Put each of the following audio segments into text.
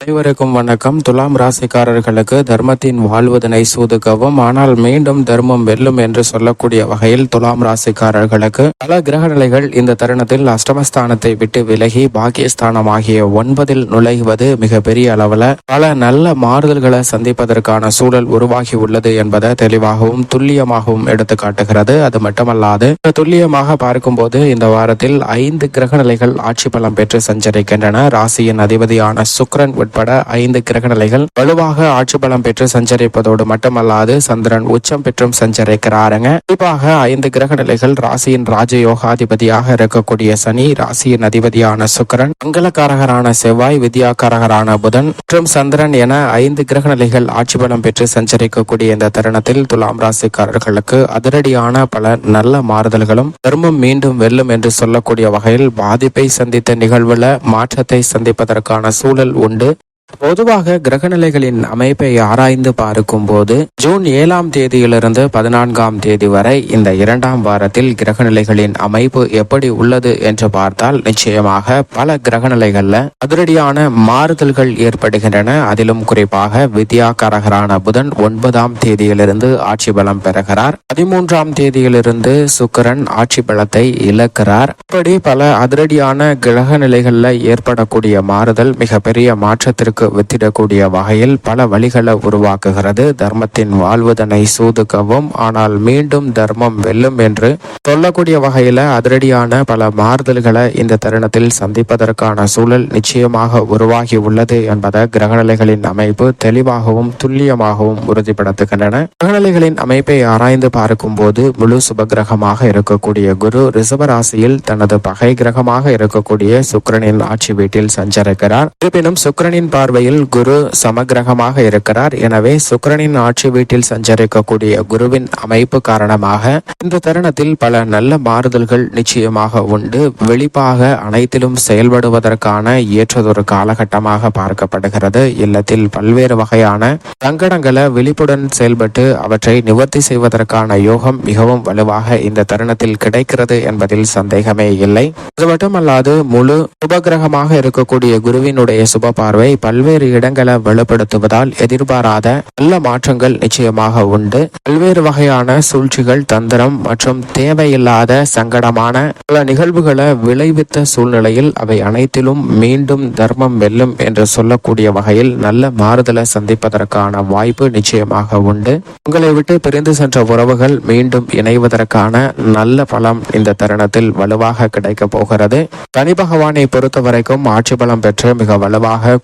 அனைவருக்கும் வணக்கம். துலாம் ராசிக்காரர்களுக்கு தர்மத்தின் வாழ்வதனை சூதுக்கவும் ஆனால் மீண்டும் தர்மம் வெல்லும் என்று சொல்லக்கூடிய வகையில் துலாம் ராசிக்காரர்களுக்கு பல கிரக நிலைகள் இந்த தருணத்தில் அஷ்டமஸ்தானத்தை விட்டு விலகி பாக்கியஸ்தானம் ஆகிய ஒன்பதில் நுழைவது மிக பெரிய அளவுல பல நல்ல மாறுதல்களை சந்திப்பதற்கான சூழல் உருவாகி உள்ளது என்பதை தெளிவாகவும் துல்லியமாகவும் எடுத்து காட்டுகிறது. அது மட்டுமல்லாது துல்லியமாக பார்க்கும்போது இந்த வாரத்தில் ஐந்து கிரக நிலைகள் ஆட்சி பலம் பெற்று சஞ்சரிக்கின்றன. ராசியின் அதிபதியான சுக்கிரன் உட்பட ஐந்து கிரகநிலைகள் வலுவாக ஆட்சி பலம் பெற்று சஞ்சரிப்பதோடு மட்டுமல்லாது சந்திரன் உச்சம் பெற்றும் சஞ்சரிக்கிறாருங்க. குறிப்பாக ஐந்து கிரகநிலைகள் ராசியின் ராஜயோகாதிபதியாக இருக்கக்கூடிய சனி ராசியின் அதிபதியான சுக்கரன் மங்களக்காரகரான செவ்வாய் வித்யாக்காரகரான புதன் மற்றும் சந்திரன் என ஐந்து கிரகநிலைகள் ஆட்சி பலம் பெற்று சஞ்சரிக்கக்கூடிய இந்த தருணத்தில் துலாம் ராசிக்காரர்களுக்கு அதிரடியான பல நல்ல மாறுதல்களும் தர்மம் மீண்டும் வெல்லும் என்று சொல்லக்கூடிய வகையில் பாதிப்பை சந்தித்த நிகழ்வுல மாற்றத்தை சந்திப்பதற்கான சூழல் உண்டு. பொதுவாக கிரகநிலைகளின் அமைப்பை ஆராய்ந்து பார்க்கும்போது ஜூன் ஏழாம் தேதியிலிருந்து பதினான்காம் தேதி வரை இந்த இரண்டாம் வாரத்தில் கிரகநிலைகளின் அமைப்பு எப்படி உள்ளது என்று பார்த்தால் நிச்சயமாக பல கிரகநிலைகள்ல அதிரடியான மாறுதல்கள் ஏற்படுகின்றன. அதிலும் குறிப்பாக வித்யா கரகரான புதன் ஒன்பதாம் தேதியிலிருந்து ஆட்சி பலம் பெறுகிறார். பதிமூன்றாம் தேதியிலிருந்து சுக்கரன் ஆட்சி பலத்தை இழக்கிறார். இப்படி பல அதிரடியான கிரக நிலைகள்ல ஏற்படக்கூடிய மாறுதல் மிகப்பெரிய மாற்றத்திற்கு வித்திடக்கூடிய வகையில் பல வழிகளை உருவாக்குகிறது. தர்மத்தின் வாழ்வதனை சூதுக்கவும் ஆனால் மீண்டும் தர்மம் வெல்லும் என்று சொல்லக்கூடிய வகையில அதிரடியான பல மாறுதல்களை இந்த தருணத்தில் சந்திப்பதற்கான சூழல் நிச்சயமாக உருவாகி உள்ளது என்பதை கிரகநிலைகளின் அமைப்பு தெளிவாகவும் துல்லியமாகவும் உறுதிப்படுத்துகின்றன. கிரகநிலைகளின் அமைப்பை ஆராய்ந்து பார்க்கும்போது முழு சுபகிரகமாக இருக்கக்கூடிய குரு ரிசபராசியில் தனது பகை கிரகமாக இருக்கக்கூடிய சுக்கிரனின் ஆட்சி வீட்டில் சஞ்சரிக்கிறார். இருப்பினும் சுக்கிரனின் பார்வையில் குரு சமகிரகமாக இருக்கிறார். எனவே சுக்கரனின் ஆட்சி வீட்டில் சஞ்சரிக்கக்கூடிய குருவின் அமைப்பு காரணமாக இந்த தருணத்தில் பல நல்ல மாறுதல்கள் நிச்சயமாக உண்டு. வெளிப்பாக அனைத்திலும் செயல்படுவதற்கான ஏற்றதொரு காலகட்டமாக பார்க்கப்படுகிறது. இல்லத்தில் பல்வேறு வகையான சங்கடங்களை விழிப்புடன் செயல்பட்டு அவற்றை நிவர்த்தி செய்வதற்கான யோகம் மிகவும் வலுவாக இந்த தருணத்தில் கிடைக்கிறது என்பதில் சந்தேகமே இல்லை. அது மட்டுமல்லாது முழு சுபகிரகமாக இருக்கக்கூடிய குருவினுடைய சுப பார்வை பல பல்வேறு இடங்களை வலுப்படுத்துவதால் எதிர்பாராத நல்ல மாற்றங்கள் நிச்சயமாக உண்டு. பல்வேறு வகையான சூழ்ச்சிகள் தந்திரம் மற்றும் தேவையில்லாத சங்கடமான பல நிகழ்வுகளை விளைவித்த சூழ்நிலையில் அவை அனைத்திலும் மீண்டும் தர்மம் வெல்லும் என்று சொல்லக்கூடிய வகையில் நல்ல மாறுதலை சந்திப்பதற்கான வாய்ப்பு நிச்சயமாக உண்டு. உங்களை விட்டு பிரிந்து சென்ற உறவுகள் மீண்டும் இணைவதற்கான நல்ல பலம் இந்த தருணத்தில் வலுவாக கிடைக்க போகிறது. தனி பகவானை பொறுத்த வரைக்கும் ஆட்சி பலம் பெற்று மிக வலுவாக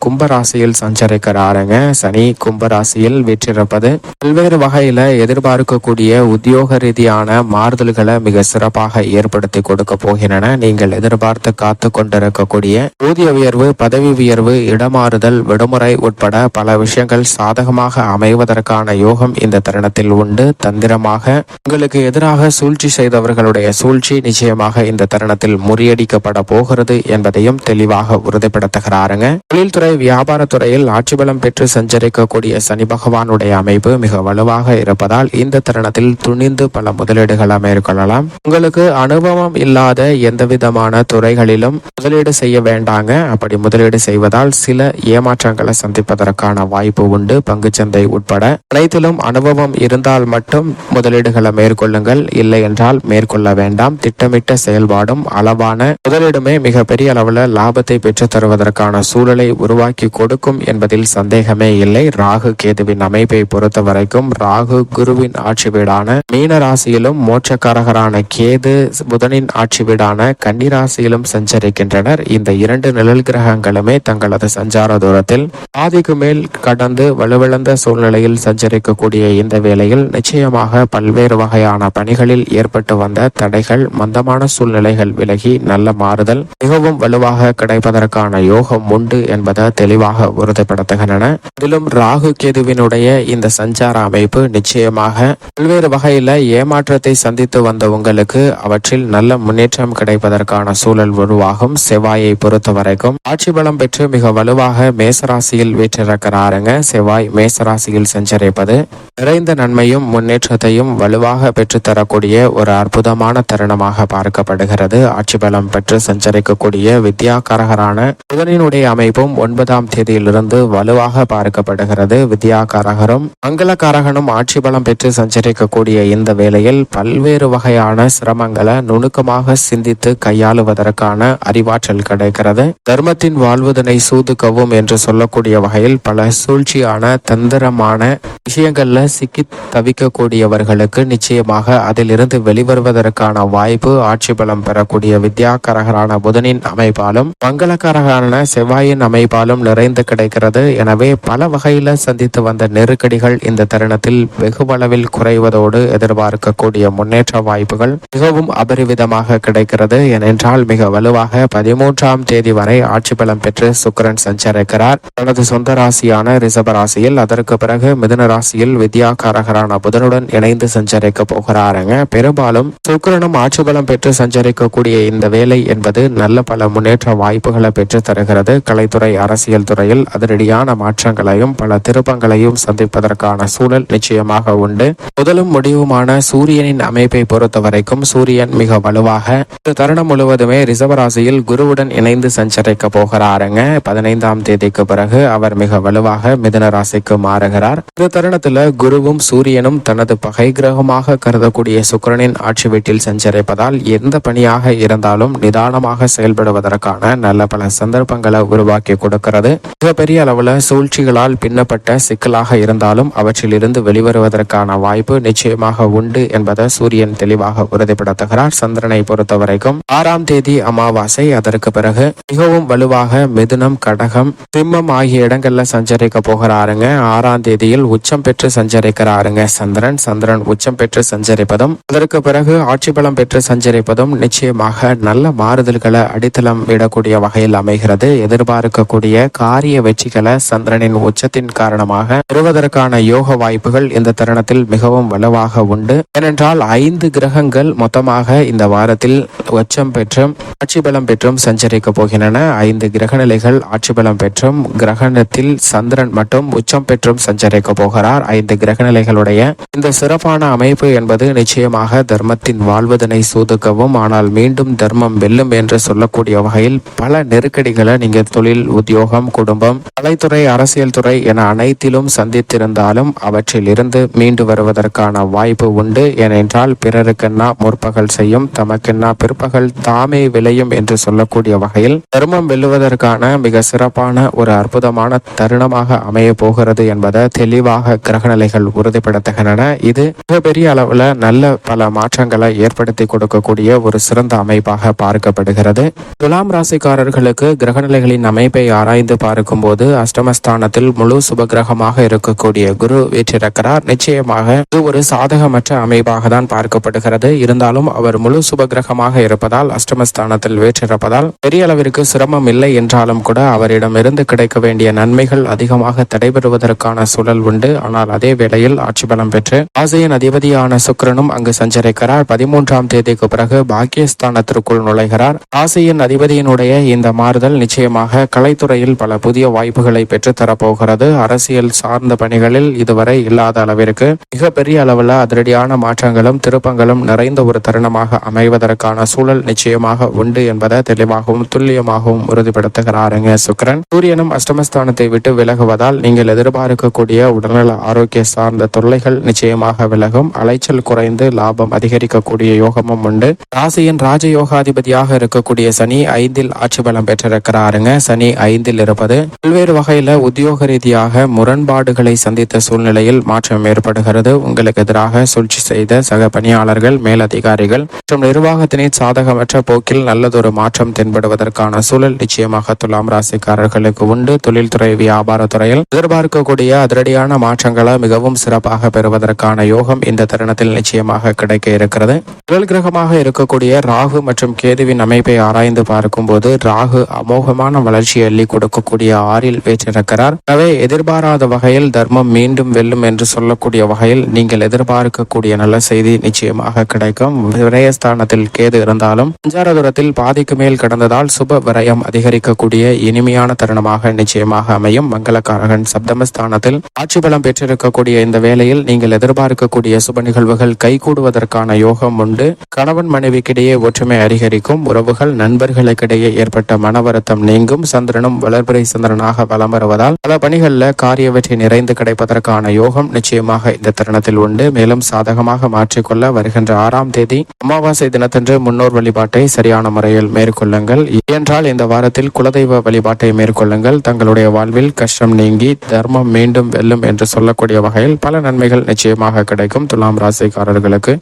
கும்பராசியில் சஞ்சரிக்கிறாருங்க. சனி கும்பராசியில் வீற்றிருப்பது பல்வேறு வகையில எதிர்பார்க்கக்கூடிய உத்தியோக ரீதியான மாறுதல்களை மிக சிறப்பாக ஏற்படுத்தி கொடுக்க போகின்றன. நீங்கள் எதிர்பார்த்து காத்து கொண்டிருக்கக்கூடிய ஊதிய உயர்வு பதவி உயர்வு இடமாறுதல் விடுமுறை உட்பட பல விஷயங்கள் சாதகமாக அமைவதற்கான யோகம் இந்த தருணத்தில் உண்டு. தந்திரமாக உங்களுக்கு எதிராக சூழ்ச்சி செய்தவர்களுடைய சூழ்ச்சி நிச்சயமாக இந்த தருணத்தில் முறியடிக்கப்பட போகிறது என்பதையும் தெளிவாக உறுதிப்படுத்துகிறாருங்க. தொழில்துறை வியாபாரத்துறையில் ஆட்சி பலம் பெற்று சஞ்சரிக்கக்கூடிய சனி பகவானுடைய அமைப்பு மிக வலுவாக இருப்பதால் இந்த தருணத்தில் துணிந்து பல முதலீடுகளை மேற்கொள்ளலாம். உங்களுக்கு அனுபவம் இல்லாத எந்த விதமான துறைகளிலும் முதலீடு செய்ய வேண்டாங்க. அப்படி முதலீடு செய்வதால் சில ஏமாற்றங்களை சந்திப்பதற்கான வாய்ப்பு உண்டு. பங்குச்சந்தை உட்பட அனைத்திலும் அனுபவம் இருந்தால் மட்டும் முதலீடுகளை மேற்கொள்ளுங்கள். இல்லை என்றால் மேற்கொள்ள வேண்டாம். திட்டமிட்ட செயல்பாடும் அளவான முதலீடுமே மிகப்பெரிய அளவில் லாபத்தை பெற்றுத் தருவதற்கான சூழலை உருவாக்கி கொடுக்கும் என்பதில் சந்தேகமே இல்லை. ராகு கேதுவின் அமைப்பை பொறுத்த வரைக்கும் ராகு குருவின் ஆட்சி வீடான மீன ராசியிலும் மோட்சக்காரகரான கேது புதனின் ஆட்சி வீடான கன்னி ராசியிலும் சஞ்சரிக்கின்றனர். இந்த இரண்டு நிழல் கிரகங்களுமே தங்களது சஞ்சார தூரத்தில் பாதிக்கு மேல் கடந்து வலுவிழந்த சூழ்நிலையில் சஞ்சரிக்கக்கூடிய இந்த வேளையில் நிச்சயமாக பல்வேறு வகையான பணிகளில் ஏற்பட்டு வந்த தடைகள் மந்தமான சூழ்நிலைகள் விலகி நல்ல மாறுதல் மிகவும் வலுவாக கிடைப்பதற்கான யோகம் உண்டு என்பதை தெளிவாக உறுதிப்படுத்துகின்றன. அதிலும் ராகு கேதுவினுடைய இந்த சஞ்சார அமைப்பு நிச்சயமாக பல்வேறு வகையில ஏமாற்றத்தை சந்தித்து வந்த உங்களுக்கு அவற்றில் நல்ல முன்னேற்றம் கிடைப்பதற்கான சூழல் உருவாகும். செவ்வாயை பொறுத்த வரைக்கும் ஆட்சி பலம் பெற்று மிக வலுவாக மேசராசியில் வீற்றிருக்கிறாருங்க. செவ்வாய் மேசராசியில் சஞ்சரிப்பது நிறைந்த நன்மையும் முன்னேற்றத்தையும் வலுவாக பெற்றுத்தரக்கூடிய ஒரு அற்புதமான தருணமாக பார்க்கப்படுகிறது. ஆட்சி பலம் பெற்று சஞ்சரிக்கக்கூடிய வித்யாகாரகரான புதனினுடைய அமைப்பும் ஒன்பதாம் தேதியிலிருந்து வலுவாக பார்க்கப்படுகிறது. வித்யாகாரகரும் மங்களகாரகனும் ஆட்சி பலம் பெற்று சஞ்சரிக்கக்கூடிய இந்த வேளையில் பல்வேறு வகையான சிரமங்களை நுணுக்கமாக சிந்தித்து கையாளுவதற்கான அறிவாற்றல் கிடைக்கிறது. தர்மத்தின் வாழ்வதனை சூதுக்கவும் என்று சொல்லக்கூடிய வகையில் பல சூழ்ச்சியான தந்திரமான விஷயங்கள்ல சிக்கி தவிக்கக்கூடியவர்களுக்கு நிச்சயமாக அதிலிருந்து வெளிவருவதற்கான வாய்ப்பு ஆட்சி பலம் பெறக்கூடிய வித்யாகரகரான புதனின் அமைப்பாலும் மங்களகரகரான செவ்வாயின் அமைப்பாலும் நிறைந்து கிடைக்கிறது. எனவே பல வகையில் சந்தித்து வந்த நெருக்கடிகள் இந்த தருணத்தில் வெகுவளவில் குறைவதோடு எதிர்பார்க்கக்கூடிய முன்னேற்ற வாய்ப்புகள் மிகவும் அபரிவிதமாக கிடைக்கிறது. ஏனென்றால் மிக வலுவாக பதிமூன்றாம் தேதி வரை ஆட்சி பலம் பெற்று சுக்கிரன் சஞ்சரிக்கிறார். தனது சொந்த ராசியான ரிசப ராசியில் அதற்கு பிறகு மிதுன ராசியில் வித்யாகாரகரான புதனுடன் இணைந்து சஞ்சரிக்க போகிறாருங்க பெரும்பாலும் சுக்கிரனும் ஆட்சி பலம் பெற்று சஞ்சரிக்கக்கூடிய இந்த வேலை என்பது நல்ல பல முன்னேற்ற வாய்ப்புகளை பெற்று தருகிறது. கலைத்துறை அரசியல் துறையில் அதிரடியான மாற்றங்களையும் பல திருப்பங்களையும் சந்திப்பதற்கான சூழல் நிச்சயமாக உண்டு. முதலும் முடிவுமான சூரியனின் அமைப்பை பொறுத்த வரைக்கும் சூரியன் மிக வலுவாக இந்த தருணம் முழுவதுமே ரிசவராசியில் குருவுடன் இணைந்து சஞ்சரிக்க போகிறாருங்க. பதினைந்தாம் தேதிக்கு பிறகு அவர் மிக வலுவாக மிதன ராசிக்கு மாறுகிறார். இந்த தருணத்துல குருவும் சூரியனும் தனது பகை கிரகமாக கருதக்கூடிய சுக்கிரனின் ஆட்சி வீட்டில் சஞ்சரிப்பதால் எந்த பணியாக இருந்தாலும் நிதானமாக செயல்படுவதற்கான நல்ல பல சந்தர்ப்பங்களை உருவாக்கி கொடுக்கிறது. மிகப்பெரிய அளவில் சூழ்ச்சிகளால் பின்னப்பட்ட சிக்கலாக இருந்தாலும் அவற்றிலிருந்து வெளிவருவதற்கான வாய்ப்பு நிச்சயமாக உண்டு என்பதை சூரியன் தெளிவாக உறுதிப்படுத்துகிறார். சந்திரனை பொறுத்த வரைக்கும் ஆறாம் தேதி அமாவாசை. அதற்கு பிறகு மிகவும் வலுவாக மிதுனம் கடகம் சிம்மம் ஆகிய இடங்கள்ல சஞ்சரிக்க போகிறாருங்க. ஆறாம் தேதியில் உச்சம் பெற்று சஞ்சரிக்கிறாருங்க சந்திரன். சந்திரன் உச்சம் பெற்று சஞ்சரிப்பதும் அதற்கு பிறகு ஆட்சி பலம் பெற்று சஞ்சரிப்பதும் நிச்சயமாக நல்ல மாறுதல்களை அடித்தளம் விடக்கூடிய வகையில் அமைகிறது. எதிர்பார்க்கக்கூடிய கா ஆரிய வெற்றிகளை சந்திரனின் உச்சத்தின் காரணமாக பெறுவதற்கான யோக வாய்ப்புகள் இந்த தருணத்தில் மிகவும் வலுவாக உண்டு. ஏனென்றால் ஐந்து கிரகங்கள் மொத்தமாக இந்த வாரத்தில் உச்சம் பெற்றும் ஆட்சி பலம் பெற்றும் சஞ்சரிக்க போகின்றன. ஐந்து கிரக நிலைகள் ஆட்சி பலம் பெற்றும் கிரகணத்தில் சந்திரன் மட்டும் உச்சம் பெற்றும் சஞ்சரிக்க போகிறார். ஐந்து கிரக நிலைகளுடைய இந்த சிறப்பான அமைப்பு என்பது நிச்சயமாக தர்மத்தின் வாழ்வதனை சூதுக்கவும் ஆனால் மீண்டும் தர்மம் வெல்லும் என்று சொல்லக்கூடிய வகையில் பல நெருக்கடிகளை நீங்கள் தொழில் உத்தியோகம் குடும்பம் கலைத்துறை அரசியல் துறை என அனைத்திலும் சந்தித்திருந்தாலும் அவற்றில் இருந்து மீண்டு வருவதற்கான வாய்ப்பு உண்டு ஏனென்றால் பிறருக்கென்னா முற்பகல் செய்யும் தமக்கென்னா பிற்பகல் தாமே விளையும் என்று சொல்லக்கூடிய வகையில் தர்மம் வெல்லுவதற்கான மிக சிறப்பான ஒரு அற்புதமான தருணமாக அமைய போகிறது என்பதை தெளிவாக கிரகநிலைகள் உறுதிப்படுத்துகின்றன. இது மிகப்பெரிய அளவுல நல்ல பல மாற்றங்களை ஏற்படுத்தி கொடுக்கக்கூடிய ஒரு சிறந்த அமைப்பாக பார்க்கப்படுகிறது. துலாம் ராசிக்காரர்களுக்கு கிரகநிலைகளின் அமைப்பை ஆராய்ந்து பார்க்க இருக்கும்போது அஷ்டமஸ்தானத்தில் முழு சுபகிரகமாக இருக்கக்கூடிய குரு வீற்றிருக்கிறார். நிச்சயமாக இது ஒரு சாதகமற்ற அமைப்பாக தான் பார்க்கப்படுகிறது. இருந்தாலும் அவர் முழு சுபகிரகமாக இருப்பதால் அஷ்டமஸ்தானத்தில் வீற்றிருப்பதால் பெரிய அளவிற்கு சிரமம் இல்லை என்றாலும் கூட அவரிடமிருந்து கிடைக்க வேண்டிய நன்மைகள் அதிகமாக தடைபெறுவதற்கான சூழல் உண்டு. ஆனால் அதே வேளையில் ஆட்சி பலம் பெற்று ஆசையின் அதிபதியான சுக்கிரனும் அங்கு சஞ்சரிக்கிறார். பதிமூன்றாம் தேதிக்கு பிறகு பாக்கியஸ்தானத்திற்குள் நுழைகிறார். ஆசையின் அதிபதியினுடைய இந்த மாறுதல் நிச்சயமாக கலைத்துறையில் பல புதிய வாய்ப்புகளை பெற்றுத்தரப்போகிறது. அரசியல் சார்ந்த பணிகளில் இதுவரை இல்லாத அளவிற்கு மிகப்பெரிய அளவில் அதிரடியான மாற்றங்களும் திருப்பங்களும் நிறைந்த ஒரு தருணமாக அமைவதற்கான சூழல் நிச்சயமாக உண்டு என்பதை தெளிவாகவும் துல்லியமாகவும் உறுதிப்படுத்துகிறாருங்க சுக்கிரன். சூரியனும் அஷ்டமஸ்தானத்தை விட்டு விலகுவதால் நீங்கள் எதிர்பார்க்கக்கூடிய உடல்நல ஆரோக்கிய சார்ந்த தொல்லைகள் நிச்சயமாக விலகும். அலைச்சல் குறைந்து லாபம் அதிகரிக்கக்கூடிய யோகமும் உண்டு. ராசியின் ராஜயோகாதிபதியாக இருக்கக்கூடிய சனி ஐந்தில் ஆட்சி பலம் பெற்றிருக்கிறாருங்க. சனி ஐந்தில் இருப்பது பல்வேறு வகையில உத்தியோக ரீதியாக முரண்பாடுகளை சந்தித்த சூழ்நிலையில் மாற்றம் ஏற்படுகிறது. உங்களுக்கு எதிராக சூழ்ச்சி செய்த சக பணியாளர்கள் மேலதிகாரிகள் மற்றும் நிர்வாகத்தினின் சாதகமற்ற போக்கில் நல்லதொரு மாற்றம் தென்படுவதற்கான சூழல் நிச்சயமாக துலாம் ராசிக்காரர்களுக்கு உண்டு. தொழில்துறை வியாபாரத்துறையில் எதிர்பார்க்கக்கூடிய அதிரடியான மாற்றங்களை மிகவும் சிறப்பாக பெறுவதற்கான யோகம் இந்த தருணத்தில் நிச்சயமாக கிடைக்க இருக்கிறது. முதல் கிரகமாக இருக்கக்கூடிய ராகு மற்றும் கேதுவின் அமைப்பை ஆராய்ந்து பார்க்கும்போது ராகு அமோகமான வளர்ச்சி அள்ளி கொடுக்கக்கூடிய ஆறில் பேற்றிருக்கிறார் எனவே எதிர்பாராத வகையில் தர்மம் மீண்டும் வெல்லும் என்று சொல்லக்கூடிய வகையில் நீங்கள் எதிர்பார்க்கக்கூடிய நல்ல செய்தி நிச்சயமாக கிடைக்கும். விரயஸ்தானத்தில் கேது இருந்தாலும் சஞ்சார தூரத்தில் பாதிக்கு மேல் கடந்ததால் சுப விரயம் அதிகரிக்கக்கூடிய இனிமையான தருணமாக நிச்சயமாக அமையும். மங்களக்காரகன் சப்தமஸ்தானத்தில் ஆட்சி பலம் பெற்றிருக்கக்கூடிய இந்த வேளையில் நீங்கள் எதிர்பார்க்கக்கூடிய சுப நிகழ்வுகள் கைகூடுவதற்கான யோகம் உண்டு. கணவன் மனைவிக்கிடையே ஒற்றுமை அதிகரிக்கும். உறவுகள் நண்பர்களுக்கிடையே ஏற்பட்ட மன வருத்தம் நீங்கும். சந்திரனும் வளர்பிறை கார்த்திகை சந்திரனாக வலம் வருவதால் பல பணிகளில் காரிய வெற்றி நிறைந்து கிடைப்பதற்கான யோகம் நிச்சயமாக இந்த தருணத்தில் உண்டு. மேலும் சாதகமாக மாற்றிக்கொள்ள வருகின்ற ஆறாம் தேதி அமாவாசை தினத்தன்று முன்னோர் வழிபாட்டை சரியான முறையில் மேற்கொள்ளுங்கள். ஏனென்றால் இந்த வாரத்தில் குலதெய்வ வழிபாட்டை மேற்கொள்ளுங்கள். தங்களுடைய வாழ்வில் கஷ்டம் நீங்கி தர்மம் மீண்டும் வெல்லும் என்று சொல்லக்கூடிய வகையில் பல நன்மைகள் நிச்சயமாக கிடைக்கும். துலாம் ராசிக்காரர்களுக்கு